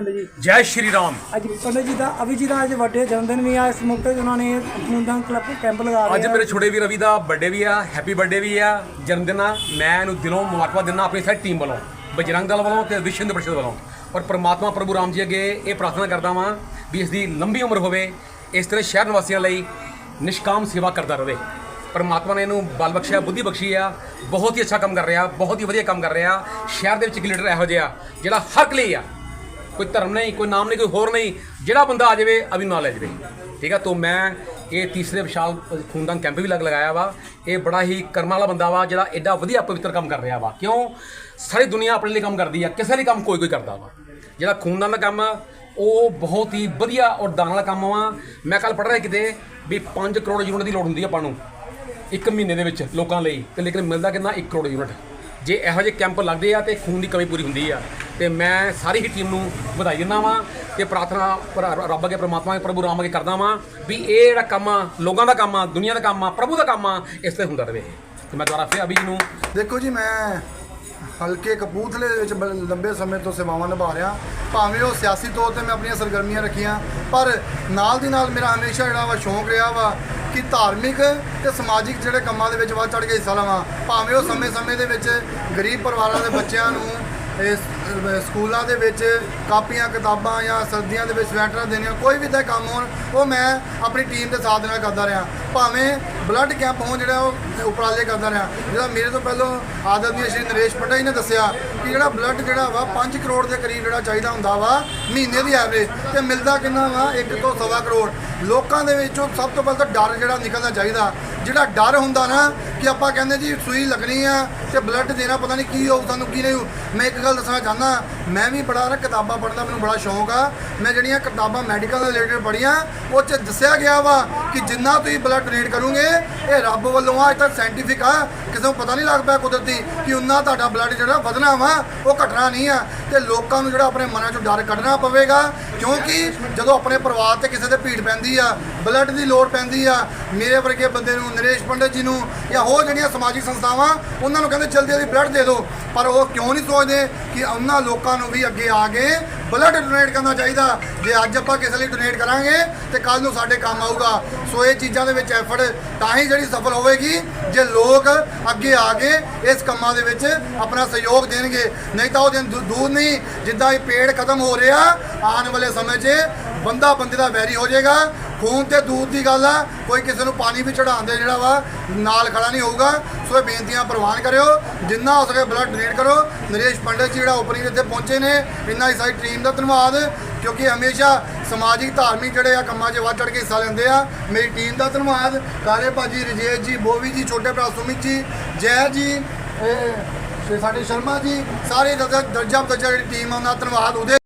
ਪੰਡਿਤ ਜੀ। ਜੈ ਸ਼੍ਰੀ ਰਾਮ। ਅੱਜ ਪੰਡਿਤ ਜੀ ਦਾ ਅਭੀ ਜੀ ਦਾ ਅੱਜ ਵੱਡੇ ਜਨਮ ਦਿਨ ਵੀ ਆ। ਇਸ ਮੌਕੇ ਤੇ ਉਹਨਾਂ ਨੇ ਖੂਨਦਾਨ ਕਲੱਬ ਕੈਂਪ ਲਗਾ ਅੱਜ ਰਿਹਾ ਮੇਰੇ ਛੋਟੇ ਵੀਰ ਰਵੀ ਦਾ ਬਰਥਡੇ ਵੀ ਆ ਹੈਪੀ ਬਰਥਡੇ ਵੀ ਆ। ਜਨਮ ਦਿਨ ਆ। ਮੈਂ ਇਹਨੂੰ ਦਿਲੋਂ ਮੁਬਾਰਕਾਂ ਦਿੰਦਾ ਆਪਣੀ ਸਾਰੀ ਟੀਮ ਵੱਲੋਂ ਬਜਰੰਗ ਦਲ ਵੱਲੋਂ ਤੇ ਵਿਸ਼ਵ ਹਿੰਦੂ ਪਰਿਸ਼ਦ ਵੱਲੋਂ। ਔਰ ਪ੍ਰਮਾਤਮਾ ਪ੍ਰਭੂ ਰਾਮ ਜੀ ਅੱਗੇ ਇਹ ਪ੍ਰਾਰਥਨਾ ਕਰਦਾ ਵਾਂ ਵੀ ਇਸ ਦੀ ਲੰਬੀ ਉਮਰ ਹੋਵੇ ਇਸ ਤਰ੍ਹਾਂ ਸ਼ਹਿਰ ਨਿਵਾਸੀਆਂ ਲਈ ਨਿਸ਼ਕਾਮ ਸੇਵਾ ਕਰਦਾ ਰਹੇ ਪਰਮਾਤਮਾ ਨੇ ਇਹਨੂੰ ਬਲ ਬਖਸ਼ਿਆ ਬੁੱਧੀ ਬਖਸ਼ੀ ਆ। ਬਹੁਤ ਹੀ ਅੱਛਾ ਕੰਮ ਕਰ ਰਿਹਾ ਬਹੁਤ ਹੀ ਵਧੀਆ ਕੰਮ ਕਰ ਰਿਹਾ। ਸ਼ਹਿਰ ਦੇ ਵਿੱਚ ਇੱਕ ਲੀਡਰ ਇਹੋ ਜਿਹਾ ਜਿਹੜਾ ਹਰ ਲਈ ਆ। ਕੋਈ ਧਰਮ ਨਹੀਂ ਕੋਈ ਨਾਮ ਨਹੀਂ ਕੋਈ ਹੋਰ ਨਹੀਂ। ਜਿਹੜਾ ਬੰਦਾ ਆ ਜਾਵੇ ਅਭੀ ਨਾਲ ਲੈ ਜਾਵੇ। ਠੀਕ ਆ? ਤੋਂ ਮੈਂ ਇਹ ਤੀਸਰੇ ਵਿਸ਼ਾਲ ਖੂਨਦਾਨ ਕੈਂਪ ਵੀ ਲਗ ਲਗਾਇਆ ਵਾ। ਇਹ ਬੜਾ ਹੀ ਕਰਮਾਂ ਵਾਲਾ ਬੰਦਾ ਵਾ ਜਿਹੜਾ ਐਡਾ ਵਧੀਆ ਪਵਿੱਤਰ ਕੰਮ ਕਰ ਰਿਹਾ ਵਾ। ਕਿਉਂ? ਸਾਰੀ ਦੁਨੀਆ ਆਪਣੇ ਲਈ ਕੰਮ ਕਰਦੀ ਆ ਕਿਸੇ ਲਈ ਕੰਮ ਕੋਈ ਕੋਈ ਕਰਦਾ ਵਾ। ਜਿਹੜਾ ਖੂਨਦਾਨ ਦਾ ਕੰਮ ਆ, ਉਹ ਬਹੁਤ ਹੀ ਵਧੀਆ ਔਰ ਦਾਨ ਵਾਲਾ ਕੰਮ ਵਾ। ਮੈਂ ਕੱਲ ਪੜ੍ਹ ਰਿਹਾ ਕਿਤੇ ਵੀ 5 ਕਰੋੜ ਯੂਨਿਟ ਦੀ ਲੋੜ ਹੁੰਦੀ ਆ ਆਪਾਂ ਨੂੰ ਇੱਕ ਮਹੀਨੇ ਦੇ ਵਿੱਚ ਲੋਕਾਂ ਲਈ। ਤੇ ਲੇਕਿਨ ਮਿਲਦਾ ਕਿੰਨਾ? 1 ਕਰੋੜ ਯੂਨਿਟ। ਜੇ ਇਹੋ ਜਿਹੇ ਕੈਂਪ ਲੱਗਦੇ ਆ ਤੇ ਖੂਨ ਦੀ ਕਮੀ ਪੂਰੀ ਹੁੰਦੀ ਆ। ਤੇ ਮੈਂ ਸਾਰੀ ਹੀ ਟੀਮ ਨੂੰ ਵਧਾਈ ਦਿੰਦਾ ਵਾਂ ਤੇ ਪ੍ਰਾਰਥਨਾ ਪਰ- ਰੱਬ ਅੱਗੇ, ਪ੍ਰਮਾਤਮਾ ਅੱਗੇ, ਪ੍ਰਭੂ ਰਾਮ ਅੱਗੇ ਕਰਦਾ ਵਾਂ ਵੀ ਇਹ ਜਿਹੜਾ ਕੰਮ ਆ, ਲੋਕਾਂ ਦਾ ਕੰਮ ਆ, ਦੁਨੀਆ ਦਾ ਕੰਮ ਆ, ਪ੍ਰਭੂ ਦਾ ਕੰਮ ਆ, ਇਸ ਤੇ ਹੁੰਦਾ ਰਹੇ ਤੇ ਮੈਂ ਦੁਬਾਰਾ ਫਿਰ ਅਭੀ ਜੀ ਨੂੰ ਦੇਖੋ ਜੀ, ਮੈਂ ਹਲਕੇ ਕਪੂਰਥਲੇ ਦੇ ਵਿੱਚ ਬ- ਲੰਬੇ ਸਮੇਂ ਤੋਂ ਸੇਵਾਵਾਂ ਨਿਭਾ ਰਿਹਾ। ਭਾਵੇਂ ਉਹ ਸਿਆਸੀ ਤੌਰ ਤੇ ਮੈਂ ਆਪਣੀਆਂ ਸਰਗਰਮੀਆਂ ਰੱਖੀਆਂ, ਪਰ ਨਾਲ ਦੀ ਨਾਲ ਮੇਰਾ ਹਮੇਸ਼ਾ ਜਿਹੜਾ ਵਾ ਸ਼ੌਂਕ ਰਿਹਾ ਵਾ ਕਿ ਧਾਰਮਿਕ ਤੇ ਸਮਾਜਿਕ ਜਿਹੜੇ ਕੰਮਾਂ ਦੇ ਵਿੱਚ ਵੱਧ ਚੜ ਕੇ ਹਿੱਸਾ ਲਵਾਂ। ਭਾਵੇਂ ਉਹ ਸਮੇਂ-ਸਮੇਂ ਦੇ ਵਿੱਚ ਗਰੀਬ ਪਰਿਵਾਰਾਂ ਦੇ ਬੱਚਿਆਂ ਨੂੰ ਇਸ ਸਕੂਲਾਂ ਦੇ ਵਿੱਚ ਕਾਪੀਆਂ, ਕਿਤਾਬਾਂ ਜਾਂ ਸਰਦੀਆਂ ਦੇ ਵਿੱਚ ਸਵੈਟਰਾਂ ਦੇਣੀਆਂ, ਕੋਈ ਵੀ ਤਾਂ ਕੰਮ ਹੋਣ, ਉਹ ਮੈਂ ਆਪਣੀ ਟੀਮ ਦੇ ਸਾਥ ਦੇ ਨਾਲ ਕਰਦਾ ਰਿਹਾ। ਭਾਵੇਂ ਬਲੱਡ ਕੈਂਪ ਹੋਣ ਜਿਹੜਾ ਉਹ ਉਪਰਾਲੇ ਕਰਦਾ ਰਿਹਾ। ਜਿਹੜਾ ਮੇਰੇ ਤੋਂ ਪਹਿਲਾਂ ਆਦਰਨੀय ਸ਼੍ਰੀ ਨਰੇਸ਼ ਪੰਡਾ ਜੀ ਨੇ ਦੱਸਿਆ ਕਿ ਜਿਹੜਾ ਬਲੱਡ ਜਿਹੜਾ ਵਾ 5 ਕਰੋੜ ਦੇ ਕਰੀਬ ਜਿਹੜਾ ਚਾਹੀਦਾ ਹੁੰਦਾ ਵਾ, ਮਹੀਨੇ ਦੀ ਐਵਰੇਜ ਤੇ ਮਿਲਦਾ ਕਿੰਨਾ ਵਾ? 1 ਤੋਂ ਸਵਾ ਕਰੋੜ। ਲੋਕਾਂ ਦੇ ਵਿੱਚੋਂ ਸਭ ਤੋਂ ਪਹਿਲਾਂ ਤਾਂ ਡਰ ਜਿਹੜਾ ਨਿਕਲਣਾ ਚਾਹੀਦਾ। ਜਿਹੜਾ ਡਰ ਹੁੰਦਾ ਨਾ ਕਿ ਆਪਾਂ ਕਹਿੰਦੇ ਜੀ ਸੂਈ ਲੱਗਣੀ ਆ ਤੇ ਬਲੱਡ ਦੇਣਾ ਪਤਾ ਨਹੀਂ ਕੀ ਹੋਊ, ਤੁਹਾਨੂੰ ਕੀ ਨਹੀਂ ਹੋਊ। ਮੈਂ ਇੱਕ ਗੱਲ ਦੱਸਣਾ ਚਾਹੁੰਦਾ, ਮੈਂ ਵੀ ਬੜਾ ਨਾ ਕਿਤਾਬਾਂ ਪੜ੍ਹਦਾ, ਮੈਨੂੰ ਬੜਾ ਸ਼ੌਂਕ ਆ। ਮੈਂ ਜਿਹੜੀਆਂ ਕਿਤਾਬਾਂ ਮੈਡੀਕਲ ਦੇ ਰਿਲੇਟਡ ਪੜ੍ਹੀਆਂ, ਉਹ 'ਚ ਦੱਸਿਆ ਗਿਆ ਵਾ ਕਿ ਜਿੰਨਾ ਤੁਸੀਂ ਬਲੱਡ ਡੋਨੇਟ ਕਰੋਗੇ, ਇਹ ਰੱਬ ਵੱਲੋਂ ਆ, ਇਹ ਤਾਂ ਸਾਇੰਟੀਫਿਕ ਆ, ਕਿਸੇ ਨੂੰ ਪਤਾ ਨਹੀਂ ਲੱਗ ਪਿਆ ਕੁਦਰਤੀ ਕਿ ਉਨਾ ਤੁਹਾਡਾ ਬਲੱਡ ਜਿਹੜਾ ਵਧਣਾ ਵਾ, ਉਹ ਘਟਣਾ ਨਹੀਂ ਆ। ਤੇ ਲੋਕਾਂ ਨੂੰ ਜਿਹੜਾ ਆਪਣੇ ਮਨਾਂ 'ਚੋਂ ਡਰ ਕੱਢਣਾ ਪਵੇਗਾ, ਕਿਉਂਕਿ ਜਦੋਂ ਆਪਣੇ ਪਰਿਵਾਰ ਤੇ ਕਿਸੇ ਤੇ ਭੀੜ ਪੈਂਦੀ ਆ ਬਲੱਡ ਦੀ ਲੋੜ ਪੈਂਦੀ ਆ, ਮੇਰੇ ਵਰਗੇ ਬੰਦੇ ਨੂੰ, ਨਰੇਸ਼ ਪੰਡਤ ਜੀ ਨੂੰ ਜਾਂ ਉਹ ਜਿਹੜੀਆਂ ਸਮਾਜਿਕ ਸੰਸਥਾਵਾਂ, ਉਹਨਾਂ ਨੂੰ ਕਹਿੰਦੇ ਜਲਦੀ ਜਲਦੀ ਬਲੱਡ ਦੇ ਦਿਓ। ਪਰ ਉਹ ਕਿਉਂ ਨਹੀਂ ਸੋਚਦੇ ਕਿ ਉਹਨਾਂ ਲੋਕਾਂ ਨੂੰ ਵੀ ਅੱਗੇ ਆ ਕੇ ਬਲੱਡ ਡੋਨੇਟ ਕਰਨਾ ਚਾਹੀਦਾ? ਜੇ ਅੱਜ ਆਪਾਂ ਕਿਸੇ ਲਈ ਡੋਨੇਟ ਕਰਾਂਗੇ, ਤੇ ਕੱਲ ਨੂੰ ਸਾਡੇ ਕੰਮ ਆਊਗਾ। ਸੋ ਇਹ ਚੀਜ਼ਾਂ ਦੇ ਵਿੱਚ ਐਫਰਟ ਤਾਂ ਹੀ ਜਿਹੜੀ ਸਫਲ ਹੋਵੇਗੀ, ਜੇ ਲੋਕ ਅੱਗੇ ਆ ਕੇ ਇਸ ਕੰਮਾਂ ਦੇ ਵਿੱਚ ਆਪਣਾ ਸਹਿਯੋਗ ਦੇਣਗੇ। ਨਹੀਂ ਤਾਂ ਉਹ ਦਿਨ ਦੂਰ ਨਹੀਂ, ਜਿੱਦਾਂ ਇਹ ਪੇੜ ਖਤਮ ਹੋ ਰਿਹਾ, ਆਉਣ ਵਾਲੇ ਸਮੇਂ 'ਚ ਬੰਦਾ ਬੰਦੇ ਦਾ ਵੈਰੀ ਹੋ ਜਾਏਗਾ। ਖੂਨ ਤੇ ਦੂਰ ਦੀ ਗੱਲ ਆ, ਕੋਈ ਕਿਸੇ ਨੂੰ ਪਾਣੀ ਵੀ ਚੜਾਉਂਦੇ ਜਿਹੜਾ ਵਾ, ਨਾਲ ਖੜਾ ਨਹੀਂ ਹੋਊਗਾ। ਸੋ ਇਹ ਬੇਨਤੀਆਂ ਪ੍ਰਵਾਨ ਕਰਿਓ, ਜਿੰਨਾ ਹੋ ਸਕੇ ਬਲੱਡ ਡੋਨੇਟ ਕਰੋ। ਨਰੇਸ਼ ਪੰਡਤ ਜੀ ਜਿਹੜਾ ਓਪਨਿੰਗ ਇੱਥੇ ਪਹੁੰਚੇ ਨੇ ਇੰਨਾ ਹੀ ਸਾਰੀ ਟੀਮ ਦਾ ਧੰਨਵਾਦ, ਕਿਉਂਕਿ ਹਮੇਸ਼ਾ ਸਮਾਜਿਕ, ਧਾਰਮਿਕ ਜਿਹੜੇ ਆ ਕੰਮਾਂ 'ਚ ਵੱਧ ਚੜ ਕੇ ਹਿੱਸਾ ਲੈਂਦੇ ਆ। ਮੇਰੀ ਟੀਮ ਦਾ ਧੰਨਵਾਦ। ਕਾਲੇ ਭਾਜੀ ਰਜੇਸ਼ ਜੀ, ਬੋਵੀ ਜੀ, ਛੋਟੇ ਭਰਾ ਸੁਮਿਤ ਜੀ, ਜੈ ਜੀ, ਇਹ ਸਾਡੇ ਸ਼ਰਮਾ ਜੀ, ਸਾਰੇ ਦਰਜਾ ਦਰਜਾ ਦਰਜਾ ਜਿਹੜੀ ਟੀਮ ਆ, ਉਹਨਾਂ ਦਾ ਧੰਨਵਾਦ। ਉਹਦੇ